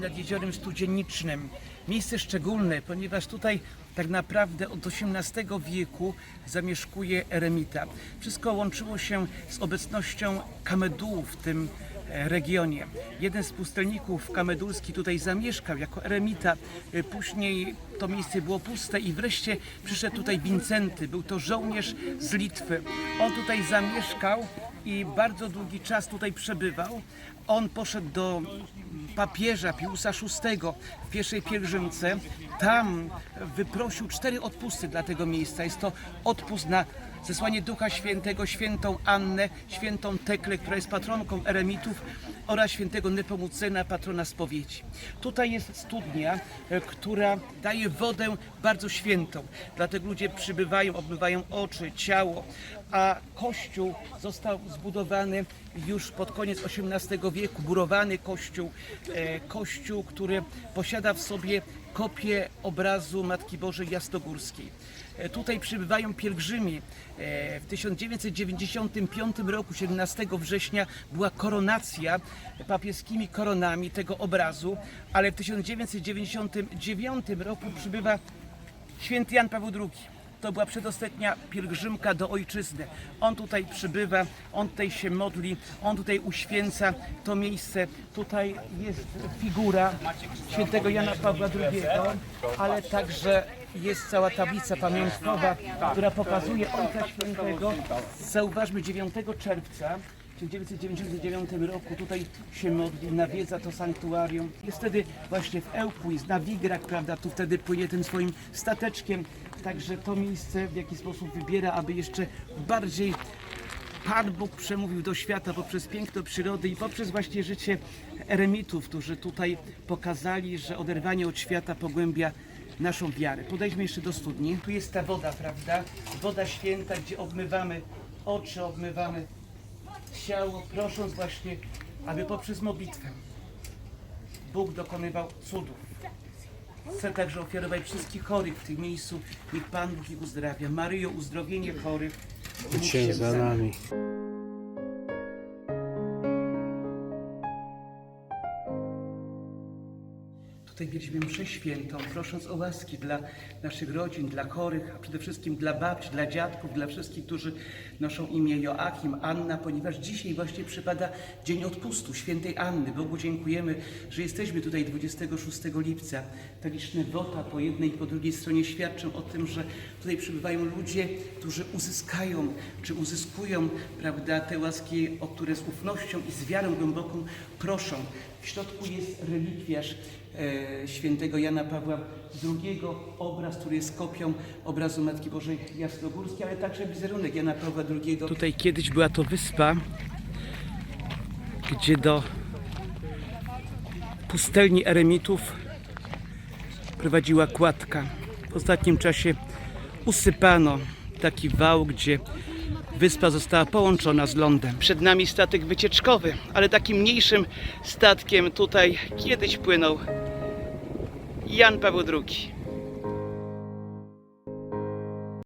nad jeziorem Studzienicznym. Miejsce szczególne, ponieważ tutaj tak naprawdę od XVIII wieku zamieszkuje eremita. Wszystko łączyło się z obecnością kamedułów w tym e, regionie. Jeden z pustelników kamedulski tutaj zamieszkał jako eremita. E, Później to miejsce było puste i wreszcie przyszedł tutaj Wincenty. Był to żołnierz z Litwy. On tutaj zamieszkał i bardzo długi czas tutaj przebywał. On poszedł do papieża Piusa VI w pierwszej pielgrzymce. Tam wyprosił cztery odpusty dla tego miejsca. Jest to odpust na zesłanie Ducha Świętego, świętą Annę, świętą Teklę, która jest patronką eremitów oraz świętego Nepomucena, patrona spowiedzi. Tutaj jest studnia, e, która daje wodę bardzo świętą. Dlatego ludzie przybywają, obmywają oczy, ciało, a kościół został zbudowany już pod koniec XVIII wieku, murowany kościół, e, kościół, który posiada w sobie kopię obrazu Matki Bożej Jasnogórskiej. E, Tutaj przybywają pielgrzymi. E, W 1995 roku, 17 września, była koronacja papieskimi koronami tego obrazu, ale w 1999 roku przybywa święty Jan Paweł II. To była przedostatnia pielgrzymka do ojczyzny. On tutaj przybywa, on tutaj się modli, on tutaj uświęca to miejsce. Tutaj jest figura świętego Jana Pawła II, ale także jest cała tablica pamiątkowa, która pokazuje Ojca Świętego. Zauważmy 9 czerwca w 1999 roku tutaj się modli, nawiedza to sanktuarium. Jest wtedy właśnie w Ełkuis, na Wigrach, prawda, tu wtedy płynie tym swoim stateczkiem. Także to miejsce w jaki sposób wybiera, aby jeszcze bardziej Pan Bóg przemówił do świata poprzez piękno przyrody i poprzez właśnie życie eremitów, którzy tutaj pokazali, że oderwanie od świata pogłębia naszą wiarę. Podejdźmy jeszcze do studni. Tu jest ta woda, prawda? Woda święta, gdzie obmywamy oczy, obmywamy ciało, prosząc właśnie, aby poprzez modlitwę Bóg dokonywał cudów. Chcę także ofiarować wszystkich chorych w tym miejscu. Niech Pan Bóg ich uzdrawia. Maryjo, uzdrowienie chorych. módl Cię za nami. Tutaj mieliśmy mszę świętą, prosząc o łaski dla naszych rodzin, dla chorych, a przede wszystkim dla babci, dla dziadków, dla wszystkich, którzy noszą imię Joachim, Anna, ponieważ dzisiaj właśnie przypada Dzień Odpustu Świętej Anny. Bogu dziękujemy, że jesteśmy tutaj 26 lipca. Te liczne wota po jednej i po drugiej stronie świadczą o tym, że tutaj przybywają ludzie, którzy uzyskają, czy uzyskują, prawda, te łaski, o które z ufnością i z wiarą głęboką proszą. W środku jest relikwiarz e, świętego Jana Pawła II, obraz, który jest kopią obrazu Matki Bożej Jasnogórskiej, ale także wizerunek Jana Pawła II. Tutaj kiedyś była to wyspa, gdzie do pustelni eremitów prowadziła kładka. W ostatnim czasie usypano taki wał, gdzie wyspa została połączona z lądem. Przed nami statek wycieczkowy, ale takim mniejszym statkiem tutaj kiedyś płynął Jan Paweł II.